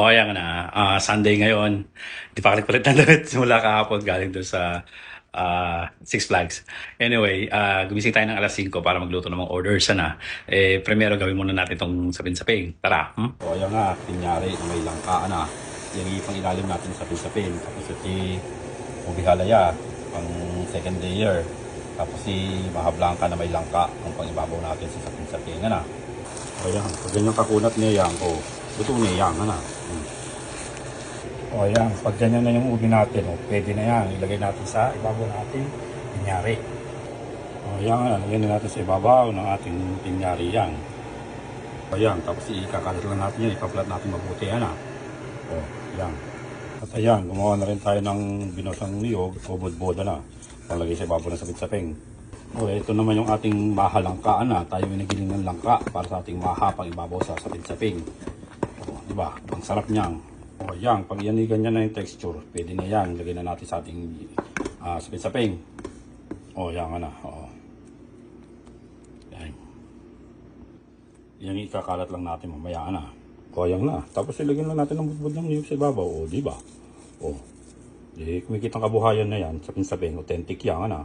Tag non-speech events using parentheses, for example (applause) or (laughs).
O, ayan na. Ah, Sunday ngayon. Di pa kulit na damit (laughs) simula kahapon galing doon sa ah, Six Flags. Anyway, ah, gumising tayo ng alas 5 para magluto ng mga orders na. Eh, primero gawin muna natin itong sapin-saping. Tara. Hmm? O ayan nga, pinyari na may langka na. Yung ipang ilalim natin sa sapin. Tapos si Ubihalaya, ang second layer. Tapos si Mahablangka na may langka, ang pangibabaw natin sa sapin-sapin. Ano? O ayan, pag ganyan kakunat niya yan, o, luto niya yan, ano? O ayan, pag ganyan na yung ubi natin, o, pwede na yan. Ilagay natin sa ibabaw natin, pinyari. O ayan, lagyan na natin sa ibabaw ng ating pinyari yan. Ayan, tapos ikakalat lang natin yan, ipaplat natin mabuti yan ah. O, yan. At ayan, gumawa na rin tayo ng binosang niyog o budboda na. Palagay sa ibabaw ng sapit-saping. O, ito naman yung ating mahalangkaan na. Tayo may nagiling ng langka para sa ating mahapang ibabaw sa sapit-saping. O, di ba? Ang sarap niyang. O, yan. Pag yan ganyan na yung texture, pwede na yan. Lagay na natin sa ating ah, sapit-saping. O, yan nga na. O. Yan. Yan ikakalat lang natin mamaya na. O ayan na. Tapos ilagyan lang natin ng budbud ng niyog sa ibabaw. O, di ba? O. Di, kumikita ang kabuhayan na yan. Sapin-sapin. Authentic yan, ano.